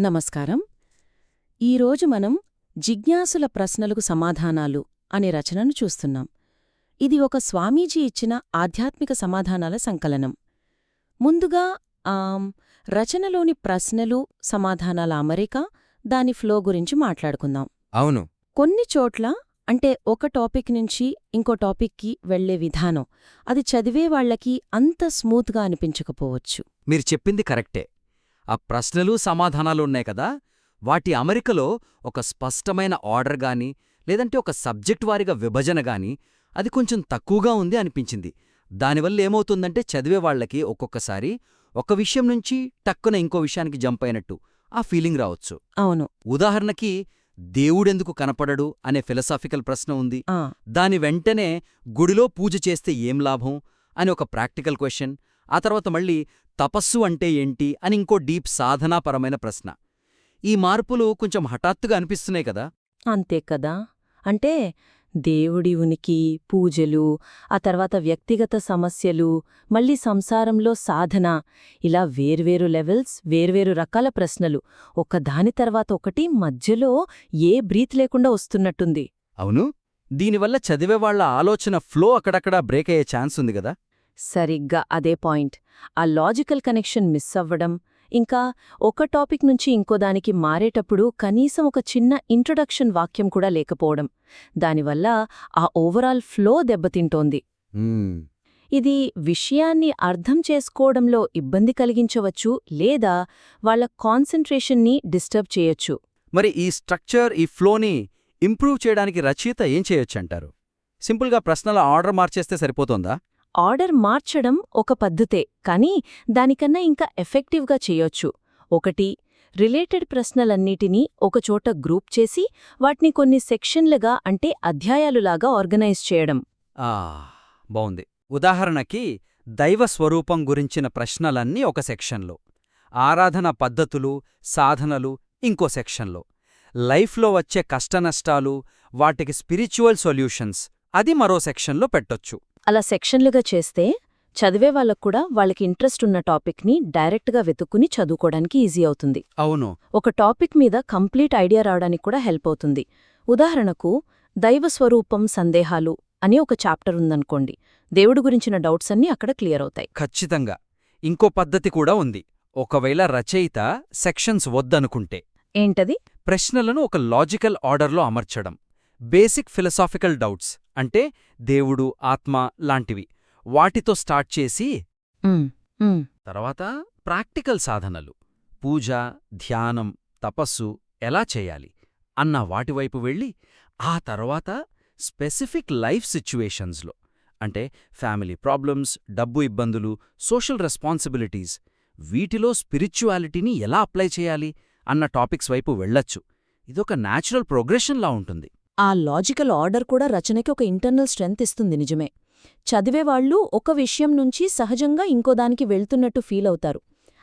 నమస్కారం. ఈరోజు మనం జిజ్ఞాసుల ప్రశ్నలకు సమాధానాలు అనే రచనను చూస్తున్నాం. ఇది ఒక స్వామీజీ ఇచ్చిన ఆధ్యాత్మిక సమాధానాల సంకలనం. ముందుగా రచనలోని ప్రశ్నలు సమాధానాల అమరిక దాని ఫ్లో గురించి మాట్లాడుకుందాం. అవును. కొన్ని చోట్ల అంటే ఒక టాపిక్ నుంచి ఇంకో టాపిక్కి వెళ్ళే విధానం అది చదివే వాళ్ళకి అంత స్మూత్గా అనిపించకపోవచ్చు. మీరు చెప్పింది కరెక్టే. ఆ ప్రశ్నలు సమాధానాలు ఉన్నాయి కదా? వాటి అమరికలో ఒక స్పష్టమైన ఆర్డర్ గాని లేదంటే ఒక సబ్జెక్ట్ వారిగా విభజన గాని అది కొంచెం తక్కువగా ఉంది అనిపించింది. దానివల్ల ఏమవుతుందంటే చదివే వాళ్ళకి ఒక్కొక్కసారి ఒక విషయం నుంచి టక్కున ఇంకో విషయానికి జంప్ అయినట్టు ఆ ఫీలింగ్ రావచ్చు. అవును. ఉదాహరణకి దేవుడెందుకు కనపడడు అనే ఫిలసాఫికల్ ప్రశ్న ఉంది. దాని వెంటనే గుడిలో పూజ చేస్తే ఏం లాభం? అని ఒక ప్రాక్టికల్ క్వశ్చన్. ఆ తర్వాత మళ్ళీ తపస్సు అంటే ఏంటి అని ఇంకో డీప్ సాధనాపరమైన ప్రశ్న. ఈ మార్పులు కొంచెం హఠాత్తుగా అనిపిస్తున్నాయి కదా? అంతే కదా. అంటే దేవుడి ఉనికి పూజలు ఆ తర్వాత వ్యక్తిగత సమస్యలు మళ్ళీ సంసారంలో సాధన ఇలా వేర్వేరు లెవెల్స్ వేర్వేరు రకాల ప్రశ్నలు. ఒకదాని తర్వాత ఒకటి మధ్యలో ఏ బ్రీత్ లేకుండా వస్తున్నట్టుంది. అవును. దీనివల్ల చదివేవాళ్ళ ఆలోచన ఫ్లో అక్కడక్కడా బ్రేక్ అయ్యే ఛాన్స్ ఉంది కదా? సరిగ్గా అదే పాయింట్. ఆ లాజికల్ కనెక్షన్ మిస్ అవ్వడం ఇంకా ఒక టాపిక్ నుంచి ఇంకోదానికి మారేటప్పుడు కనీసం ఒక చిన్న ఇంట్రొడక్షన్ వాక్యం కూడా లేకపోవడం దానివల్ల ఆ ఓవరాల్ ఫ్లో దెబ్బతింటోంది. ఇది విషయాన్ని అర్థం చేసుకోవడంలో ఇబ్బంది కలిగించవచ్చు లేదా వాళ్ళ కాన్సంట్రేషన్ని డిస్టర్బ్ చేయొచ్చు. మరి ఈ స్ట్రక్చర్ ఈ ఫ్లోని ఇంప్రూవ్ చేయడానికి రచయిత ఏం చేయొచ్చంటారు సింపుల్గా ప్రశ్నల ఆర్డర్ మార్చేస్తే సరిపోతుందా? ఆర్డర్ మార్చడం ఒక పద్ధతే కానీ దానికన్నా ఇంకా ఎఫెక్టివ్గా చేయొచ్చు. ఒకటి రిలేటెడ్ ప్రశ్నలన్నిటినీ ఒకచోట గ్రూప్ చేసి వాటిని కొన్ని సెక్షన్లుగా అంటే అధ్యాయాలులాగా ఆర్గనైజ్ చేయడం. ఆ బావుంది. ఉదాహరణకి దైవ స్వరూపం గురించిన ప్రశ్నలన్నీ ఒక సెక్షన్లో. ఆరాధన పద్ధతులు సాధనలు ఇంకో సెక్షన్లో. లైఫ్లో వచ్చే కష్టనష్టాలు వాటికి స్పిరిచువల్ సొల్యూషన్స్ అది మరో సెక్షన్లో పెట్టొచ్చు. అలా సెక్షన్లుగా చేస్తే చదివే వాళ్ళకు కూడా వాళ్ళకి ఇంట్రెస్ట్ ఉన్న టాపిక్ని డైరెక్ట్గా వెతుక్కుని చదువుకోవడానికి ఈజీ అవుతుంది. అవును. ఒక టాపిక్ మీద కంప్లీట్ ఐడియా రావడానికి కూడా హెల్ప్ అవుతుంది. ఉదాహరణకు దైవస్వరూపం సందేహాలు అని ఒక చాప్టర్ ఉందనుకోండి. దేవుడు గురించిన డౌట్స్ అన్నీ అక్కడ క్లియర్ అవుతాయి. ఖచ్చితంగా. ఇంకో పద్ధతి కూడా ఉంది. ఒకవేళ రచయిత సెక్షన్స్ వద్దనుకుంటే ఏంటది? ప్రశ్నలను ఒక లాజికల్ ఆర్డర్లో అమర్చడం. Basic philosophical doubts. అంటే దేవుడు ఆత్మ లాంటివి. వాటితో స్టార్ట్ చేసి తర్వాత ప్రాక్టికల్ సాధనలు. పూజ ధ్యానం తపస్సు ఎలా చేయాలి అన్న వాటివైపు వెళ్ళి ఆ తర్వాత స్పెసిఫిక్ లైఫ్ సిచ్యువేషన్స్లో అంటే ఫ్యామిలీ ప్రాబ్లమ్స్ డబ్బు ఇబ్బందులు సోషల్ రెస్పాన్సిబిలిటీస్ వీటిలో స్పిరిచువాలిటీని ఎలా అప్లై చేయాలి అన్న టాపిక్స్ వైపు వెళ్ళొచ్చు. ఇదొక న్యాచురల్ ప్రోగ్రెషన్లా ఉంటుంది. ఆ లాజికల్ ఆర్డర్ కూడా రచనకి ఒక ఇంటర్నల్ స్ట్రెంగ్త్ ఇస్తుంది నిజమే. చదివేవాళ్ళు ఒక విషయం నుంచి సహజంగా ఇంకోదానికి వెళ్తున్నట్టు ఫీల్ అవుతారు.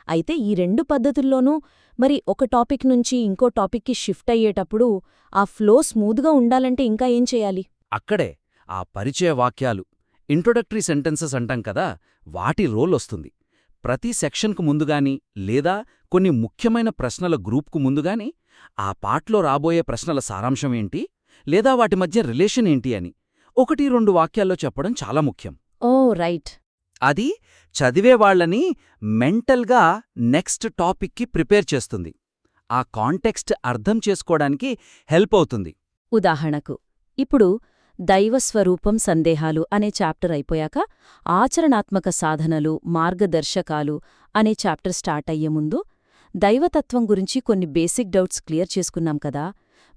అయితే ఈ రెండు పద్ధతుల్లోనూ మరి ఒక టాపిక్ నుంచి ఇంకో టాపిక్కి షిఫ్ట్ అయ్యేటప్పుడు ఆ ఫ్లో స్మూత్గా ఉండాలంటే ఇంకా ఏం చేయాలి? అక్కడే ఆ పరిచయ వాక్యాలు ఇంట్రొడక్టరీ సెంటెన్సెస్ అంటాం కదా వాటి రోల్ వస్తుంది. ప్రతి సెక్షన్కు ముందుగాని లేదా కొన్ని ముఖ్యమైన ప్రశ్నల గ్రూప్కు ముందుగాని ఆ పాట్లో రాబోయే ప్రశ్నల సారాంశం ఏంటి? లేదా వాటి మధ్య రిలేషన్ ఏంటి అని. ఒకటి రెండు వాక్యాల్లో చెప్పడం చాలా ముఖ్యం. Oh right. అది చదివేవాళ్ళని మెంటల్గా నెక్స్ట్ టాపిక్కి ప్రిపేర్ చేస్తుంది. ఆ కాంటెక్స్ట్ అర్థం చేసుకోవడానికి హెల్ప్ అవుతుంది. ఉదాహరణకు ఇప్పుడు దైవస్వరూపం సందేహాలు అనే చాప్టర్ అయిపోయాక ఆచరణాత్మక సాధనలు మార్గదర్శకాలు అనే చాప్టర్ స్టార్ట్ అయ్యే ముందు దైవతత్వం గురించి కొన్ని బేసిక్ డౌట్స్ క్లియర్ చేసుకున్నాం కదా.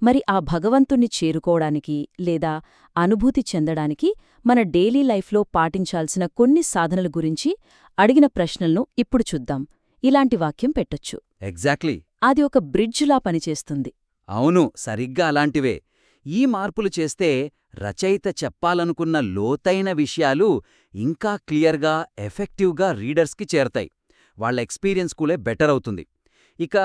మరి ఆ భగవంతుణ్ణి చేరుకోవడానికి లేదా అనుభూతి చెందడానికి మన డైలీ లైఫ్లో పాటించాల్సిన కొన్ని సాధనల గురించి అడిగిన ప్రశ్నలను ఇప్పుడు చూద్దాం. ఇలాంటి వాక్యం పెట్టొచ్చు. ఎగ్జాక్ట్లీ. అది ఒక బ్రిడ్జ్లా పనిచేస్తుంది. అవును సరిగ్గా అలాంటివే. ఈ మార్పులు చేస్తే రచయిత చెప్పాలనుకున్న లోతైన విషయాలు ఇంకా క్లియర్గా ఎఫెక్టివ్గా రీడర్స్కి చేరతాయి. వాళ్ళ ఎక్స్పీరియన్స్ కూలే బెటర్ అవుతుంది. ఇక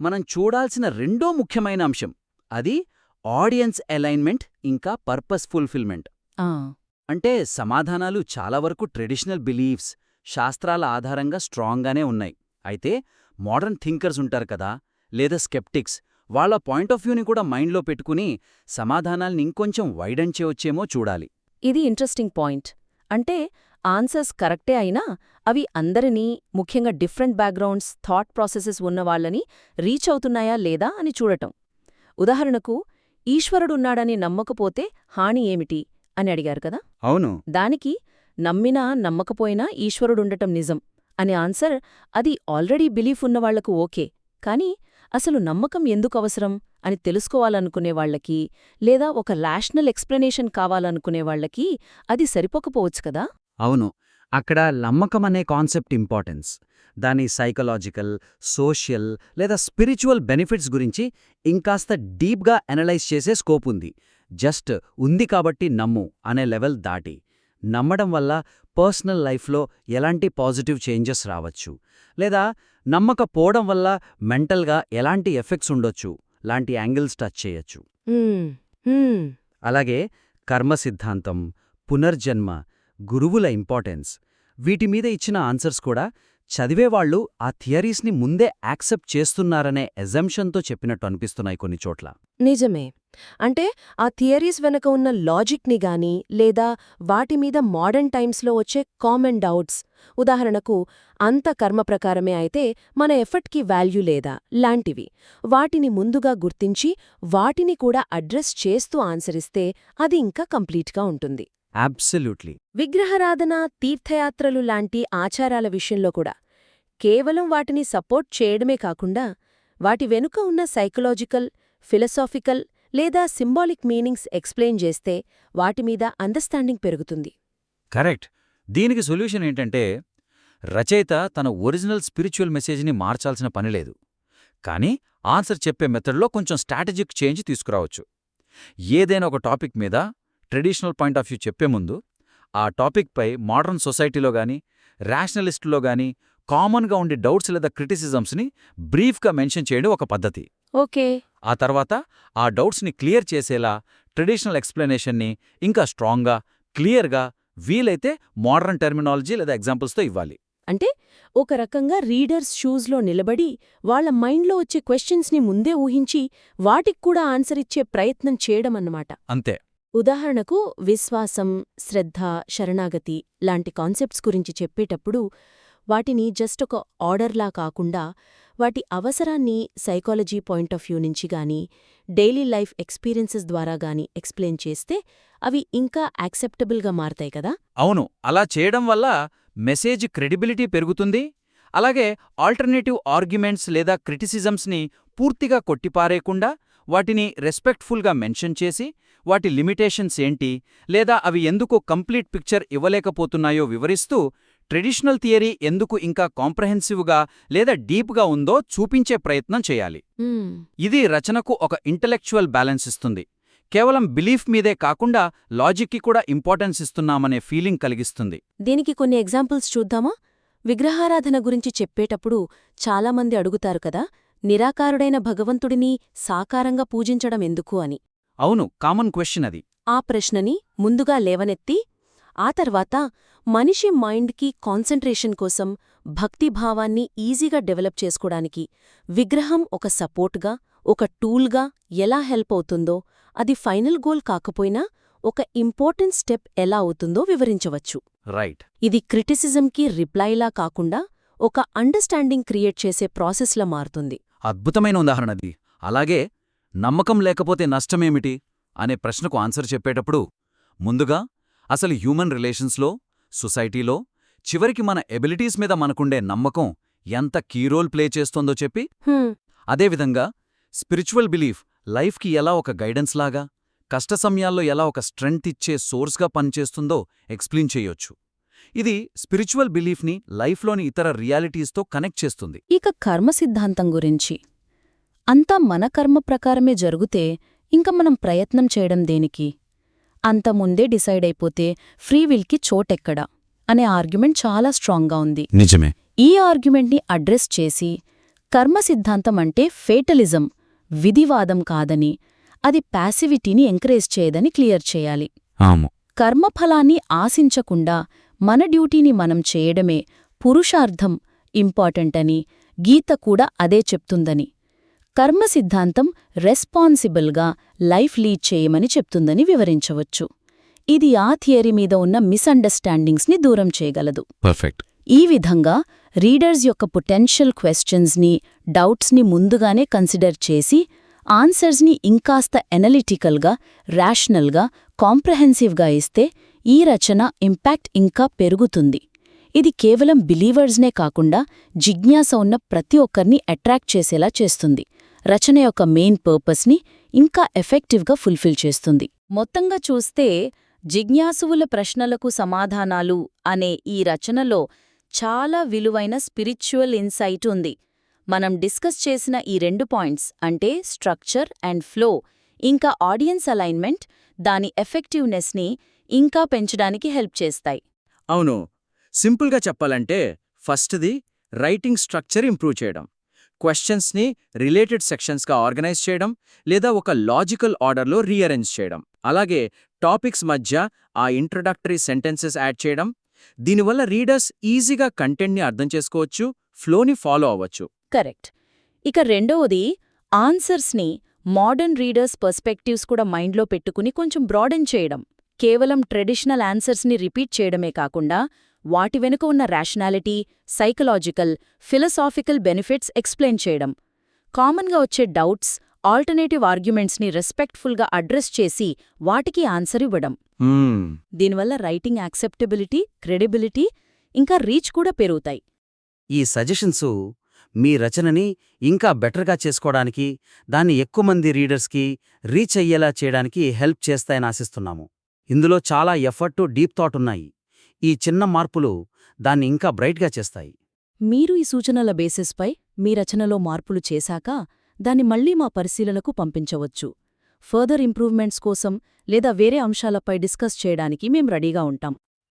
మనం చూడాల్సిన రెండో ముఖ్యమైన అంశం. అది ఆడియన్స్ అలైన్మెంట్ ఇంకా పర్పస్ ఫుల్ఫిల్మెంట్. ఆ. అంటే సమాధానాలు చాలా వరకు ట్రెడిషనల్ బిలీఫ్స్ శాస్త్రాల ఆధారంగా స్ట్రాంగ్గానే ఉన్నాయి. అయితే మోడర్న్ థింకర్స్ ఉంటారు కదా లేదా స్కెప్టిక్స్ వాళ్ళ పాయింట్ ఆఫ్ వ్యూని కూడా మైండ్లో పెట్టుకుని సమాధానాల్ని ఇంకొంచెం వైడన్ చేయొచ్చేమో చూడాలి. ఇది ఇంట్రెస్టింగ్ పాయింట్. అంటే ఆన్సర్స్ కరెక్టే అయినా అవి అందరినీ ముఖ్యంగా డిఫరెంట్ బ్యాక్గ్రౌండ్స్ థాట్ ప్రాసెసెస్ ఉన్నవాళ్ళని రీచ్ అవుతున్నాయా లేదా అని చూడటం. ఉదాహరణకు ఈశ్వరుడున్నాడని నమ్మకపోతే హాని ఏమిటి? అని అడిగారు కదా? అవును. దానికి నమ్మినా నమ్మకపోయినా ఈశ్వరుడుండటం నిజం అనే ఆన్సర్ అది ఆల్రెడీ బిలీఫ్ ఉన్నవాళ్ళకు ఓకే. కానీ అసలు నమ్మకం ఎందుకు అవసరం అని తెలుసుకోవాలనుకునే వాళ్ళకి లేదా ఒక రేషనల్ ఎక్స్ప్లెనేషన్ కావాలనుకునే వాళ్ళకి అది సరిపోకపోవచ్చు కదా? అవును. అక్కడ నమ్మకం అనే కాన్సెప్ట్ ఇంపార్టెన్స్. దాని సైకలాజికల్ సోషల్ లేదా స్పిరిచువల్ బెనిఫిట్స్ గురించి ఇంకాస్త డీప్గా అనలైజ్ చేసే స్కోప్ ఉంది జస్ట్ ఉంది కాబట్టి నమ్ము అనే లెవెల్ దాటి. నమ్మడం వల్ల పర్సనల్ లైఫ్లో ఎలాంటి పాజిటివ్ చేంజెస్ రావచ్చు. లేదా నమ్మకపోవడం వల్ల మెంటల్గా ఎలాంటి ఎఫెక్ట్స్ ఉండొచ్చు. లాంటి యాంగిల్స్ టచ్ చేయొచ్చు. అలాగే కర్మ సిద్ధాంతం పునర్జన్మ గురువుల ఇంపార్టెన్స్. వీటి మీద ఇచ్చిన ఆన్సర్స్ కూడా చదివేవాళ్ళు ఆ థియరీస్ని ముందే యాక్సెప్ట్ చేస్తున్నారనే ఎజంప్షన్తో చెప్పినట్టు అనిపిస్తున్నాయి కొన్ని చోట్ల. నిజమే. అంటే ఆ థియరీస్ వెనక ఉన్న లాజిక్ని గాని లేదా వాటి మీద మోడర్న్ టైమ్స్లో వచ్చే కామన్ డౌట్స్ ఉదాహరణకు అంత కర్మ ప్రకారమే అయితే మన ఎఫర్ట్కి వాల్యూ లేదా లాంటివి వాటిని ముందుగా గుర్తించి వాటిని కూడా అడ్రస్ చేస్తూ ఆన్సరిస్తే అది ఇంకా కంప్లీట్గా ఉంటుంది. అబ్సల్యూట్లీ విగ్రహారాధన తీర్థయాత్రలు లాంటి ఆచారాల విషయంలో కూడా కేవలం వాటిని సపోర్ట్ చేయడమే కాకుండా వాటి వెనుక ఉన్న సైకలాజికల్ ఫిలసాఫికల్ లేదా సింబాలిక్ మీనింగ్స్ ఎక్స్ప్లెయిన్ చేస్తే వాటిమీద అండర్స్టాండింగ్ పెరుగుతుంది. కరెక్ట్. దీనికి సొల్యూషన్ ఏంటంటే రచయిత తన ఒరిజినల్ స్పిరిచువల్ మెసేజ్ని మార్చాల్సిన పనిలేదు కానీ ఆన్సర్ చెప్పే మెథడ్లో కొంచెం స్ట్రాటజిక్ చేంజ్ తీసుకురావచ్చు. ఏదైనా ఒక టాపిక్ మీద ట్రెడిషనల్ పాయింట్ ఆఫ్ వ్యూ చెప్పే ముందు ఆ టాపిక్పై మోడర్న్ సొసైటీలో గాని రేషనలిస్టులో గాని కామన్గా ఉండే డౌట్స్ లేదా క్రిటిసిజమ్స్ని బ్రీఫ్గా మెన్షన్ చేయడం ఒక పద్ధతి. ఓకే. ఆ తర్వాత ఆ డౌట్స్ని క్లియర్ చేసేలా ట్రెడిషనల్ ఎక్స్ప్లెనేషన్ని ఇంకా స్ట్రాంగ్గా క్లియర్గా వీలైతే మోడర్న్ టెర్మినాలజీ లేదా ఎగ్జాంపుల్స్తో ఇవ్వాలి. అంటే ఒక రకంగా రీడర్స్ షూస్లో నిలబడి వాళ్ళ మైండ్లో వచ్చే క్వశ్చన్స్ని ముందే ఊహించి వాటికి కూడా ఆన్సర్ ఇచ్చే ప్రయత్నం చేయడమన్నమాట అంతే. ఉదాహరణకు విశ్వాసం శ్రద్ధ శరణాగతి లాంటి కాన్సెప్ట్స్ గురించి చెప్పేటప్పుడు వాటిని జస్ట్ ఒక ఆర్డర్లా కాకుండా వాటి అవసరాన్ని సైకాలజీ పాయింట్ ఆఫ్ వ్యూ నుంచి గానీ డైలీ లైఫ్ ఎక్స్పీరియన్సెస్ ద్వారా గాని ఎక్స్ప్లెయిన్ చేస్తే అవి ఇంకా యాక్సెప్టబుల్గా మారతాయి కదా? అవును. అలా చేయడం వల్ల మెసేజ్ క్రెడిబిలిటీ పెరుగుతుంది. అలాగే ఆల్టర్నేటివ్ ఆర్గ్యుమెంట్స్ లేదా క్రిటిసిజమ్స్ని పూర్తిగా కొట్టిపారేయకుండా వాటిని రెస్పెక్ట్ఫుల్గా మెన్షన్ చేసి వాటి లిమిటేషన్స్ ఏంటి? లేదా అవి ఎందుకు కంప్లీట్ పిక్చర్ ఇవ్వలేకపోతున్నాయో వివరిస్తూ ట్రెడిషనల్ థియరీ ఎందుకు ఇంకా కాంప్రహెన్సివ్గా లేదా డీప్గా ఉందో చూపించే ప్రయత్నం చేయాలి. ఇది రచనకు ఒక ఇంటలెక్చువల్ బ్యాలెన్స్ ఇస్తుంది. కేవలం బిలీఫ్ మీదే కాకుండా లాజిక్కి కూడా ఇంపార్టెన్స్ ఇస్తున్నామనే ఫీలింగ్ కలిగిస్తుంది. దీనికి కొన్ని ఎగ్జాంపుల్స్ చూద్దామా? విగ్రహారాధన గురించి చెప్పేటప్పుడు చాలామంది అడుగుతారు కదా నిరాకారుడైన భగవంతుడిని సాకారంగా పూజించడం ఎందుకు అని. అవును కామన్ క్వశ్చన్ అది. ఆ ప్రశ్నని ముందుగా లేవనెత్తి ఆ తర్వాత మనిషి మైండ్కి కాన్సంట్రేషన్ కోసం భక్తిభావాన్ని ఈజీగా డెవలప్ చేసుకోడానికి విగ్రహం ఒక సపోర్ట్గా ఒక టూల్గా ఎలా హెల్ప్ అవుతుందో అది ఫైనల్ గోల్ కాకపోయినా ఒక ఇంపార్టెంట్ స్టెప్ ఎలా అవుతుందో వివరించవచ్చు. రైట్. ఇది క్రిటిసిజంకి రిప్లైలా కాకుండా ఒక అండర్స్టాండింగ్ క్రియేట్ చేసే ప్రాసెస్లా మారుతుంది. అద్భుతమైన ఉదాహరణది అలాగే నమ్మకం లేకపోతే నష్టమేమిటి? అనే ప్రశ్నకు ఆన్సర్ చెప్పేటప్పుడు ముందుగా అసలు హ్యూమన్ రిలేషన్స్లో సొసైటీలో చివరికి మన ఎబిలిటీస్ మీద మనకుండే నమ్మకం ఎంత కీ రోల్ ప్లే చేస్తోందో చెప్పి? అదేవిధంగా స్పిరిచువల్ బిలీఫ్ లైఫ్కి ఎలా ఒక గైడెన్స్ లాగా కష్ట సమయాల్లో ఎలా ఒక స్ట్రెంగ్త్ ఇచ్చే సోర్స్గా పనిచేస్తుందో ఎక్స్ప్లెయిన్ చేయొచ్చు. ఇది స్పిరిచువల్ బిలీఫ్ని లైఫ్లోని ఇతర రియాలిటీస్తో కనెక్ట్ చేస్తుంది. ఇక కర్మ సిద్ధాంతం గురించి. అంతా మన కర్మ ప్రకారమే జరుగుతే ఇంక మనం ప్రయత్నం చేయడం దేనికి? అంత ముందే డిసైడ్ అయిపోతే ఫ్రీవిల్కి చోటెక్కడా? అనే ఆర్గ్యుమెంట్ చాలా స్ట్రాంగ్గా ఉంది. నిజమే. ఈ ఆర్గ్యుమెంట్ని అడ్రస్ చేసి కర్మ సిద్ధాంతం అంటే ఫేటలిజం విధివాదం కాదని అది ప్యాసివిటీని ఎంకరేజ్ చేయదని క్లియర్ చేయాలి. కర్మఫలాన్ని ఆశించకుండా మన డ్యూటీని మనం చేయడమే పురుషార్థం ఇంపార్టెంటని గీత కూడా అదే చెప్తుందని. కర్మ సిద్ధాంతం రెస్పాన్సిబుల్గా లైఫ్ లీడ్ చేయమని చెప్తుందని వివరించవచ్చు. ఇది ఆ థియరీ మీద ఉన్న మిస్అండర్స్టాండింగ్స్ని దూరం చేయగలదు. పర్ఫెక్ట్. ఈ విధంగా రీడర్స్ యొక్క పొటెన్షియల్ క్వశ్చన్స్ని డౌట్స్ని ముందుగానే కన్సిడర్ చేసి ఆన్సర్స్ని ఇంకాస్త ఎనలిటికల్గా రేషనల్గా కాంప్రహెన్సివ్గా ఇస్తే ఈ రచన ఇంపాక్ట్ ఇంకా పెరుగుతుంది. ఇది కేవలం బిలీవర్స్నే కాకుండా జిజ్ఞాస ఉన్న ప్రతి ఒక్కరిని అట్రాక్ట్ చేసేలా చేస్తుంది. రచన యొక్క మెయిన్ పర్పస్ని ఇంకా ఎఫెక్టివ్గా ఫుల్ఫిల్ చేస్తుంది. మొత్తంగా చూస్తే జిజ్ఞాసువుల ప్రశ్నలకు సమాధానాలు అనే ఈ రచనలో చాలా విలువైన స్పిరిచువల్ ఇన్సైట్ ఉంది. మనం డిస్కస్ చేసిన ఈ రెండు పాయింట్స్ అంటే స్ట్రక్చర్ అండ్ ఫ్లో ఇంకా ఆడియన్స్ అలైన్మెంట్ దాని ఎఫెక్టివ్నెస్ని ఇంకా పెంచడానికి హెల్ప్ చేస్తాయి. అవును. సింపుల్గా చెప్పాలంటే ఫస్ట్ది రైటింగ్ స్ట్రక్చర్ ఇంప్రూవ్ చేయడం. క్వశ్చన్స్ని రిలేటెడ్ సెక్షన్స్గా ఆర్గనైజ్ చేయడం లేదా ఒక లాజికల్ ఆర్డర్లో రీఅరేంజ్ చేయడం. అలాగే టాపిక్స్ మధ్య ఆ ఇంట్రడక్టరీ సెంటెన్సెస్ యాడ్ చేయడం. దీనివల్ల రీడర్స్ ఈజీగా కంటెంట్ని అర్థం చేసుకోవచ్చు ఫ్లోని ఫాలో అవ్వచ్చు. కరెక్ట్ ఇక రెండవది ఆన్సర్స్ని మోడర్న్ రీడర్స్ పర్స్పెక్టివ్స్ కూడా మైండ్లో పెట్టుకుని కొంచెం బ్రాడెన్ చేయడం. కేవలం ట్రెడిషనల్ ఆన్సర్స్ని రిపీట్ చేయడమే కాకుండా వాటి వెనుక ఉన్న rationality psychological philosophical benefits explain చేయడం. కామన్గా వచ్చే డౌట్స్ ఆల్టర్నేటివ్ ఆర్గ్యుమెంట్స్ని రెస్పెక్ట్ఫుల్గా అడ్రస్ చేసి వాటికి ఆన్సర్ ఇవ్వడం. దీనివల్ల రైటింగ్ యాక్సెప్టబిలిటీ క్రెడిబిలిటీ ఇంకా రీచ్ కూడా పెరుగుతాయి. ఈ సజెషన్సు మీ రచనని ఇంకా బెటర్గా చేసుకోవడానికి దాన్ని ఎక్కువ మంది రీడర్స్కి రీచ్ అయ్యేలా చేయడానికి హెల్ప్ చేస్తాయని ఆశిస్తున్నాము. ఇందులో చాలా ఎఫర్టు డీప్ థాట్ ఉన్నాయి. ఈ చిన్న మార్పులు దాన్ని ఇంకా బ్రైట్గా చేస్తాయి. మీరు ఈ సూచనల బేసిస్పై మీ రచనలో మార్పులు చేశాక దాన్ని మళ్ళీ మా పరిశీలనకు పంపించవచ్చు. ఫర్దర్ ఇంప్రూవ్మెంట్స్ కోసం లేదా వేరే అంశాలపై డిస్కస్ చేయడానికి మేం రెడీగా ఉంటాం.